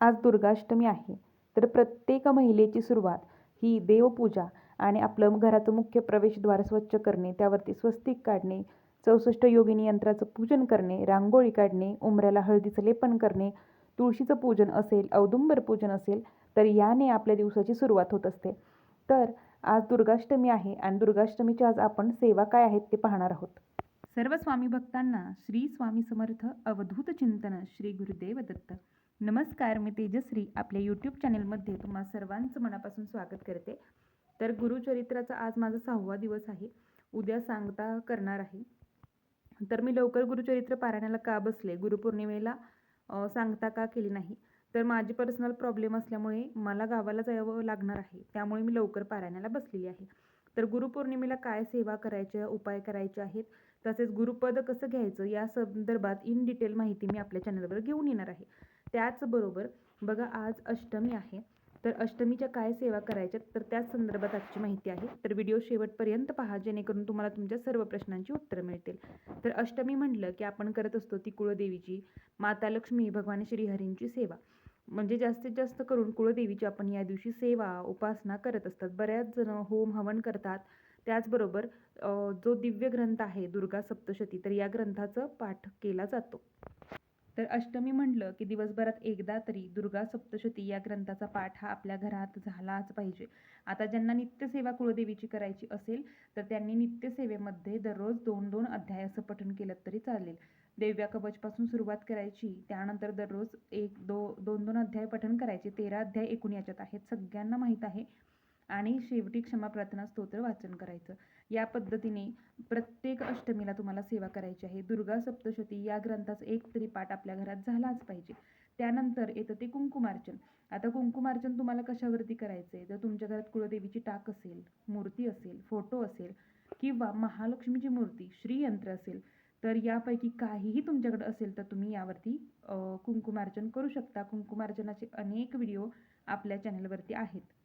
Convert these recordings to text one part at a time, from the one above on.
आज दुर्गाष्टमी आहे. तर प्रत्येक महिलेची सुरुवात ही देवपूजा आणि आपलं घराचं मुख्य प्रवेशद्वार स्वच्छ करणे त्यावरती स्वस्तिक काढणे चौसष्ट योगिनी यंत्राचं पूजन करणे रांगोळी काढणे उंबऱ्याला हळदीचं लेपन करणे तुळशीचं पूजन असेल औदुंबर पूजन असेल तर याने आपल्या दिवसाची सुरुवात होत असते. तर आज दुर्गाष्टमी आहे आणि दुर्गाष्टमीची आज आपण सेवा काय आहेत ते पाहणार आहोत. सर्व स्वामी भक्तांना श्री स्वामी समर्थ अवधूत चिंतन श्री गुरुदेव दत्त. नमस्कार मी तेजश्री. आपल्या यूट्यूब चॅनलमध्ये तुम्हा सर्वांचं मनापासून स्वागत करते. तर गुरुचरित्राचा आज माझा सहावा दिवस आहे. उद्या सांगता करणार आहे. तर मी लवकर गुरुचरित्र पारायणाला का बसले? गुरुपौर्णिमेला सांगता का केली नाही? तर माझी पर्सनल प्रॉब्लेम असल्यामुळे मला गावाला जावं लागणार आहे. त्यामुळे मी लवकर पारायणाला बसलेली आहे. तर गुरुपौर्णिमेला काय सेवा करायच्या उपाय करायचे आहेत? तसेच गुरुपद कसं घ्यायचं? या संदर्भात इन डिटेल माहिती मी आपल्या चॅनलवर घेऊन येणार आहे. त्याचबरोबर बघा आज अष्टमी आहे. तर अष्टमीच्या काय सेवा करायच्या तर त्याच संदर्भात आजची माहिती आहे. तर व्हिडिओ शेवटपर्यंत पहा जेणेकरून तुम्हाला तुमच्या सर्व प्रश्नांची उत्तरं मिळतील. तर अष्टमी म्हटलं की आपण करत असतो ती कुळदेवीची माता लक्ष्मी भगवान श्रीहरींची सेवा. म्हणजे जास्तीत जास्त करून कुळदेवीची आपण या दिवशी सेवा उपासना करत असतात. बऱ्याच जण होम हवन करतात. त्याचबरोबर जो दिव्य ग्रंथ आहे दुर्गा सप्तशती तर या ग्रंथाचं पाठ केला जातो. तर अष्टमी म्हटलं की दिवसभरात एकदा तरी दुर्गा सप्तशती या ग्रंथाचा पाठ हा आपल्या घरात झालाच पाहिजे. आता ज्यांना नित्यसेवा कुळदेवीची करायची असेल तर त्यांनी नित्यसेवेमध्ये दररोज दोन दोन अध्याय असं पठण केलं तरी चालेल. देव्या कवचपासून सुरुवात करायची त्यानंतर दररोज एक दो दोन दोन अध्याय पठण करायचे तेरा अध्याय एकूण याच्यात आहेत सगळ्यांना माहीत आहे. आणि शेवटी क्षमा प्रार्थना स्तोत्र वाचन करायचं. या पद्धतीने प्रत्येक अष्टमीला तुम्हाला सेवा करायची आहे. दुर्गा सप्तशती या ग्रंथाचा एक तरी पाठ आपल्या घरात झालाच पाहिजे. त्यानंतर येतं ते कुंकुमार्चन. आता कुंकुमार्चन तुम्हाला कशावरती करायचं आहे जर तुमच्या घरात कुळदेवीची टाक असेल मूर्ती असेल फोटो असेल किंवा महालक्ष्मीची मूर्ती श्रीयंत्र असेल तर यापैकी काहीही तुमच्याकडे असेल तर तुम्ही यावरती कुंकुमार्चन करू शकता. कुंकुमार्चनाचे अनेक व्हिडिओ आपल्या चॅनलवरती आहेत.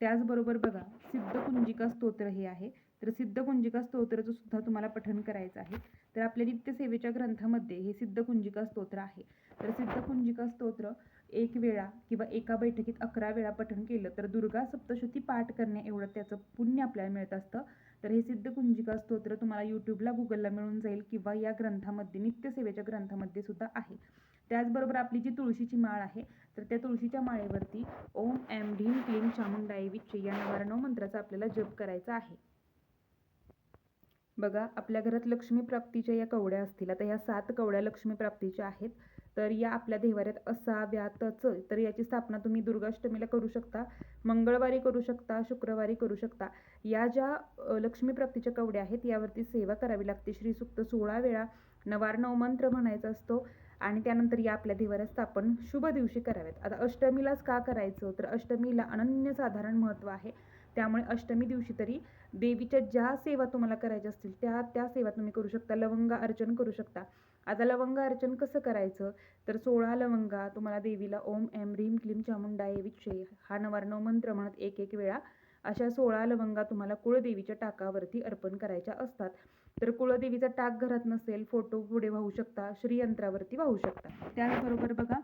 त्याचबरोबर बघा सिद्धकुंजिका स्तोत्र हे आहे. तर सिद्धकुंजिका स्तोत्राचं सुद्धा तुम्हाला पठण करायचं आहे. तर आपल्या नित्यसेवेच्या ग्रंथामध्ये हे सिद्धकुंजिका स्तोत्र आहे. तर सिद्धकुंजिका स्तोत्र एक वेळा किंवा एका बैठकीत अकरा वेळा पठण केलं तर दुर्गा सप्तशती पाठ करण्या एवढं त्याचं पुण्य आपल्याला मिळत असतं. तर हे सिद्धकुंजिका स्तोत्र तुम्हाला यूट्यूबला गुगलला मिळून जाईल किंवा या ग्रंथामध्ये नित्यसेवेच्या ग्रंथामध्ये सुद्धा आहे. त्याचबरोबर आपली जी तुळशीची माळ आहे तर त्या तुळशीच्या माळेवरती ओम एम ढीम क्लीम चामुंडाई विच्छे या नवारणव मंत्राचा आपल्याला जप करायचा आहे. बघा आपल्या घरात लक्ष्मी प्राप्तीच्या या कवड्या असतील. आता ह्या सात कवड्या लक्ष्मी प्राप्तीच्या आहेत. तर या आपल्या देवाऱ्यात असाव्यातच तर याची स्थापना तुम्ही दुर्गाष्टमीला करू शकता मंगळवारी करू शकता शुक्रवारी करू शकता. या ज्या लक्ष्मी प्राप्तीच्या कवड्या आहेत यावरती सेवा करावी लागते. श्रीसुक्त सोळा वेळा नवारणव मंत्र म्हणायचा असतो. आणि त्यानंतर या आपल्या देवाऱ्यात स्थापन शुभ दिवशी कराव्यात. आता अष्टमीलाच का करायचं? तर अष्टमीला अनन्यसाधारण महत्त्व आहे. त्यामुळे अष्टमी दिवशी तरी देवीच्या ज्या सेवा तुम्हाला करायच्या असतील त्या त्या सेवा तुम्ही करू शकता. लवंगा अर्चन करू शकता. आता लवंगा अर्चन कसं करायचं? तर सोळा लवंगा तुम्हाला देवीला ओम एम ह्रीम क्लीम चामुंडाय विक्षे हा नवारणव मंत्र म्हणत एक एक वेळा अशा सोळा लवंगा तुम्हाला कुळदेवीच्या टाकावरती अर्पण करायच्या असतात. तर कुळदेवीचा टाक घरात नसेल फोटो पुढे वाहू शकता श्रीयंत्रावरती वाहू शकता. त्याचबरोबर बघा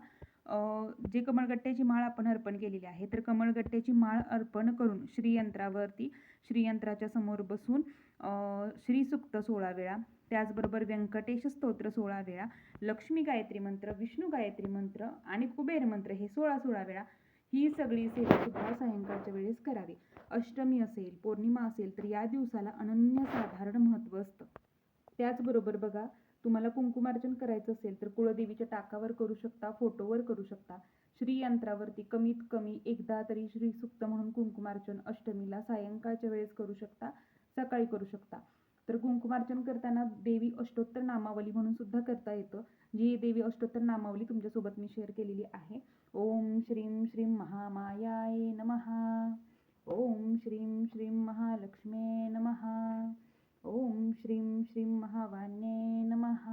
जी कमळगट्ट्याची माळ आपण अर्पण केलेली आहे तर कमळगट्ट्याची माळ अर्पण करून श्रीयंत्रावरती श्रीयंत्राच्या समोर बसून श्रीसुक्त सोळा वेळा त्याचबरोबर व्यंकटेश स्तोत्र सोळा वेळा लक्ष्मी गायत्री मंत्र विष्णू गायत्री मंत्र आणि कुबेर मंत्र हे सोळा सोळा वेळा ही सगळी सेवा सुद्धा सायंकाळच्या वेळेस करावी. अष्टमी असेल पौर्णिमा असेल तर या दिवसाला अनन्यसाधारण महत्त्व असतं. त्याचबरोबर बघा तुम्हाला कुंकुमार्चन करायचं असेल तर कुळदेवीच्या टाकावर करू शकता फोटोवर करू शकता. श्रीयंत्रावरती कमीत कमी एकदा तरी श्री सुक्त म्हणून कुंकुमार्चन अष्टमीला सायंकाळच्या वेळेस करू शकता सकाळी करू शकता. तर कुंकुमार्चन करताना देवी अष्टोत्तर नामावली म्हणून सुद्धा करता येतं. जी देवी अष्टोत्तर नामावली तुमच्यासोबत मी शेअर केलेली आहे श्रीं श्रीं महामायाय नमः। ॐ श्रीं श्रीं महालक्ष्मे नमः। ॐ श्रीं श्रीं महावान्ये नमः।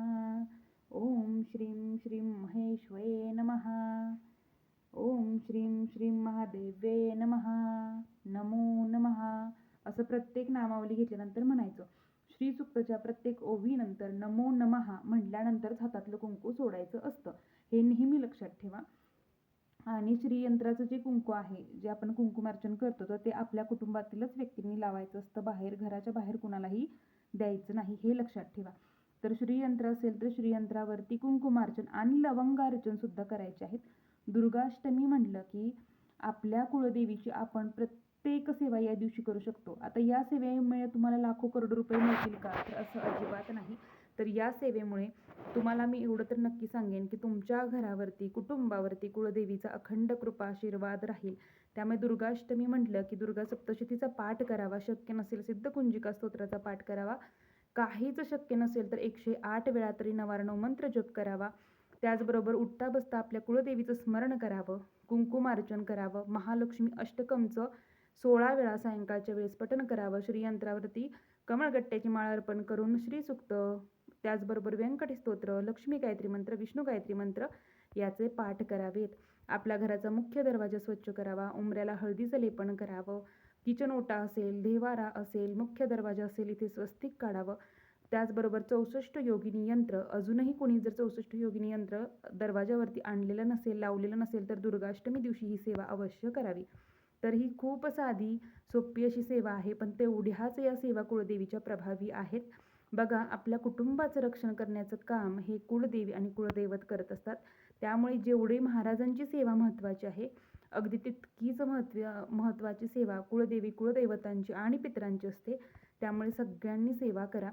ॐ श्रीं श्रीं महेश्वये नमः। ॐ श्रीं श्रीं महादेव्ये नमः। नमो नमः। असं प्रत्येक नामावली घेतल्यानंतर म्हणायचं. श्रीसुक्तच्या प्रत्येक ओवीनंतर नमो नमः म्हटल्यानंतरच हातातलं कुंकू सोडायचं असतं. हे नेहमी लक्षात ठेवा. आणि श्रीयंत्राचं जे कुंकू आहे जे आपण कुंकुमार्चन करतो तर ते आपल्या कुटुंबातीलच व्यक्तींनी लावायचं असतं. बाहेर घराच्या बाहेर कुणालाही द्यायचं नाही हे लक्षात ठेवा. तर श्रीयंत्र असेल तर श्रीयंत्रावरती कुंकुमार्चन आणि लवंगार्चन सुद्धा करायचे आहेत. दुर्गाष्टमी म्हटलं की आपल्या कुळदेवीची आपण प्रत्येक सेवा या दिवशी करू शकतो. आता या सेवेमुळे तुम्हाला लाखो करोड रुपये मिळतील का? तर असं अजिबात नाही. तर या सेवेमुळे तुम्हाला मी एवढं तर नक्की सांगेन की तुमच्या घरावरती कुटुंबावरती कुळदेवीचा अखंड कृपा आशीर्वाद राहील. त्यामुळे दुर्गाष्टमी म्हटलं की दुर्गा सप्तशतीचा पाठ करावा शक्य नसेल सिद्धकुंजिका स्तोत्राचा पाठ करावा. काहीच शक्य नसेल तर एकशे आठ वेळा तरी नवारणव मंत्र जप करावा. त्याचबरोबर उठता बसता आपल्या कुळदेवीचं स्मरण करावं कुंकुमार्चन करावं महालक्ष्मी अष्टकमचं सोळा वेळा सायंकाळच्या वेळेस पठण करावं श्रीयंत्रावरती कमळगट्ट्याची माळ अर्पण करून श्रीसुक्त त्याचबरोबर व्यंकट स्तोत्र लक्ष्मी गायत्री मंत्र विष्णू गायत्री मंत्र याचे पाठ करावेत. आपल्या घराचा मुख्य दरवाजा स्वच्छ करावा उंबऱ्याला हळदीचं लेपन करावं किचन ओटा असेल देवारा असेल मुख्य दरवाजा असेल इथे स्वस्तिक काढावं. त्याचबरोबर चौसष्ट योगिनी यंत्र अजूनही कोणी जर चौसष्ट योगिनी यंत्र दरवाजावरती आणलेलं नसेल लावलेलं नसेल तर दुर्गाष्टमी दिवशी ही सेवा अवश्य करावी. तर ही खूप साधी सोपी अशी सेवा आहे पण तेवढ्याच या सेवा कुळदेवीच्या प्रभावी आहेत. बघा आपल्या कुटुंबाचं रक्षण करण्याचं काम हे कुळदेवी आणि कुळदैवत करत असतात. त्यामुळे जेवढी महाराजांची सेवा महत्त्वाची आहे अगदी तितकीच महत्त्व महत्त्वाची सेवा कुळदेवी कुळदैवतांची आणि पितरांची असते. त्यामुळे सगळ्यांनी सेवा करा.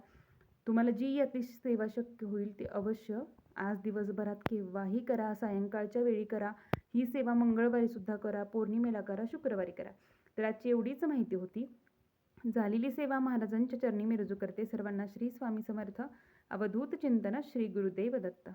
तुम्हाला जी यातली सेवा शक्य होईल ती अवश्य आज दिवसभरात केव्हाही करा सायंकाळच्या वेळी करा. ही सेवा मंगळवारी सुद्धा करा पौर्णिमेला करा शुक्रवारी करा. तर आजची एवढीच माहिती होती. झालेली सेवा महाराजांच्या चरणी मी रुजू करते. सर्वांना श्री स्वामी समर्थ. अवधूत चिंतन श्री गुरुदेव दत्त.